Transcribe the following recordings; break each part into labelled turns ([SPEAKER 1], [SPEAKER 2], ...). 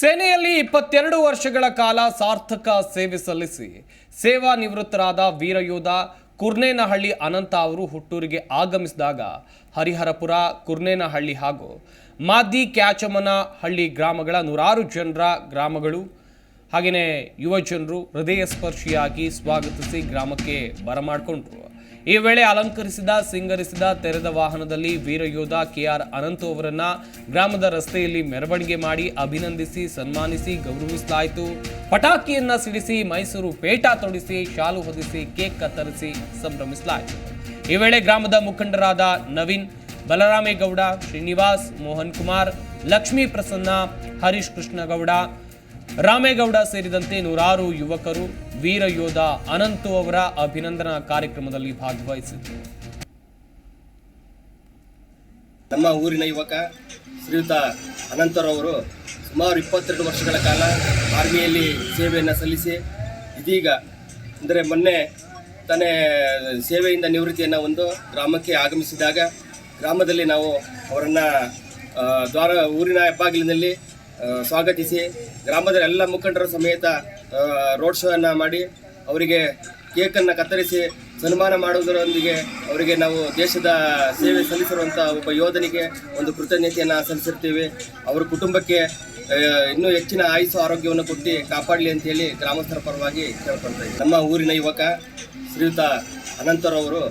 [SPEAKER 1] ಸೇನೆಯಲ್ಲಿ ಇಪ್ಪತ್ತೆರಡು ವರ್ಷಗಳ ಕಾಲ ಸಾರ್ಥಕ ಸೇವೆ ಸಲ್ಲಿಸಿ ಸೇವಾ ನಿವೃತ್ತರಾದ ವೀರಯೋಧ ಕುರ್ನೇನಹಳ್ಳಿ ಅನಂತ ಅವರು ಹುಟ್ಟೂರಿಗೆ ಆಗಮಿಸಿದಾಗ ಹರಿಹರಪುರ, ಕುರ್ನೇನಹಳ್ಳಿ ಹಾಗೂ ಮಾದಿ ಕ್ಯಾಚಮನಹಳ್ಳಿ ಗ್ರಾಮಗಳ ನೂರಾರು ಜನರ ಗ್ರಾಮಗಳು, ಹಾಗೆಯೇ ಯುವ ಜನರು ಹೃದಯ ಸ್ಪರ್ಶಿಯಾಗಿ ಸ್ವಾಗತಿಸಿ ಗ್ರಾಮಕ್ಕೆ ಬರಮಾಡಿಕೊಂಡ್ರು. ಈ ವೇಳೆ ಅಲಂಕರಿಸಿದ, ಸಿಂಗರಿಸಿದ ತೆರೆದ ವಾಹನದಲ್ಲಿ ವೀರಯೋಧ ಕೆಆರ್ ಅನಂತು ಅವರನ್ನ ಗ್ರಾಮದ ರಸ್ತೆಯಲ್ಲಿ ಮೆರವಣಿಗೆ ಮಾಡಿ ಅಭಿನಂದಿಸಿ, ಸನ್ಮಾನಿಸಿ, ಗೌರವಿಸಲಾಯಿತು. ಪಟಾಕಿಯನ್ನ ಸಿಡಿಸಿ, ಮೈಸೂರು ಪೇಟ ತೊಡಿಸಿ, ಶಾಲು ಹೊದಿಸಿ, ಕೇಕ್ ಕತ್ತರಿಸಿ ಸಂಭ್ರಮಿಸಲಾಯಿತು. ಈ ವೇಳೆ ಗ್ರಾಮದ ಮುಖಂಡರಾದ ನವೀನ್ ಬಲರಾಮೇಗೌಡ, ಶ್ರೀನಿವಾಸ್ ಮೋಹನ್ ಕುಮಾರ್ ಲಕ್ಷ್ಮೀ ಪ್ರಸನ್ನ, ಹರೀಶ್ ಕೃಷ್ಣಗೌಡ ರಾಮೇಗೌಡ ಸೇರಿದಂತೆ ನೂರಾರು ಯುವಕರು ವೀರ ಯೋಧ ಅನಂತು ಅವರ ಅಭಿನಂದನಾ ಕಾರ್ಯಕ್ರಮದಲ್ಲಿ ಭಾಗವಹಿಸಿದರು
[SPEAKER 2] ನಮ್ಮ ಊರಿನ ಯುವಕ ಶ್ರೀಯುತ ಅನಂತರವರು ಸುಮಾರು ಇಪ್ಪತ್ತೆರಡು ವರ್ಷಗಳ ಕಾಲ ಆರ್ಮಿಯಲ್ಲಿ ಸೇವೆಯನ್ನು ಸಲ್ಲಿಸಿ, ಇದೀಗ ಅಂದರೆ ಮೊನ್ನೆ ತನ್ನ ಸೇವೆಯಿಂದ ನಿವೃತ್ತಿಯನ್ನು ಒಂದು ಗ್ರಾಮಕ್ಕೆ ಆಗಮಿಸಿದಾಗ ಗ್ರಾಮದಲ್ಲಿ ನಾವು ಅವರನ್ನು ದ್ವಾರ, ಊರಿನ ಹೆಬ್ಬಾಗಿಲಿನಲ್ಲಿ ಸ್ವಾಗತಿಸಿ ಗ್ರಾಮದ ಎಲ್ಲ ಮುಖಂಡರ ಸಮೇತ ರೋಡ್ ಶೋವನ್ನು ಮಾಡಿ ಅವರಿಗೆ ಕೇಕನ್ನು ಕತ್ತರಿಸಿ ಸನ್ಮಾನ ಮಾಡುವುದರೊಂದಿಗೆ ಅವರಿಗೆ ನಾವು ದೇಶದ ಸೇವೆ ಸಲ್ಲಿಸಿರುವಂಥ ಒಬ್ಬ ಯೋಧನಿಗೆ ಒಂದು ಕೃತಜ್ಞತೆಯನ್ನು ಸಲ್ಲಿಸಿರ್ತೀವಿ. ಅವರ ಕುಟುಂಬಕ್ಕೆ ಇನ್ನೂ ಹೆಚ್ಚಿನ ಆಯುಸ್ಸು, ಆರೋಗ್ಯವನ್ನು ಕೊಟ್ಟು ಕಾಪಾಡಲಿ ಅಂತೇಳಿ ಗ್ರಾಮಸ್ಥರ ಪರವಾಗಿ ಕೇಳ್ಕೊಳ್ತಾ ನಮ್ಮ ಊರಿನ ಯುವಕ ಶ್ರೀಯುತ ಅನಂತರವರು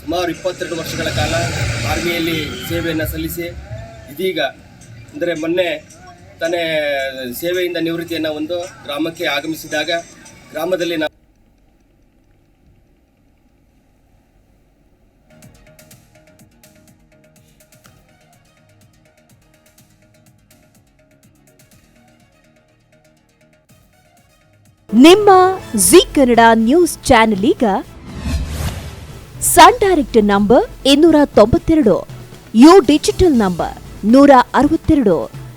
[SPEAKER 2] ಸುಮಾರು ಇಪ್ಪತ್ತೆರಡು ವರ್ಷಗಳ ಕಾಲ ಆರ್ಮಿಯಲ್ಲಿ ಸೇವೆಯನ್ನು ಸಲ್ಲಿಸಿ, ಇದೀಗ, ಅಂದರೆ ಮೊನ್ನೆ ತನ್ನ ಸೇವೆಯಿಂದ ನಿವೃತ್ತಿಯನ್ನು ಒಂದು ಗ್ರಾಮಕ್ಕೆ ಆಗಮಿಸಿದಾಗ ಗ್ರಾಮದಲ್ಲಿ ನಾವು
[SPEAKER 3] ನಿಮ್ಮ ಜಿ ಕನ್ನಡ ನ್ಯೂಸ್ ಚಾನೆಲ್ ಈಗ ಸನ್ ಡೈರೆಕ್ಟ್ ನಂಬರ್ ಇನ್ನೂರ ತೊಂಬತ್ತೆರಡು, ಯು ಡಿಜಿಟಲ್ ನಂಬರ್ ನೂರ ಅರವತ್ತೆರಡು.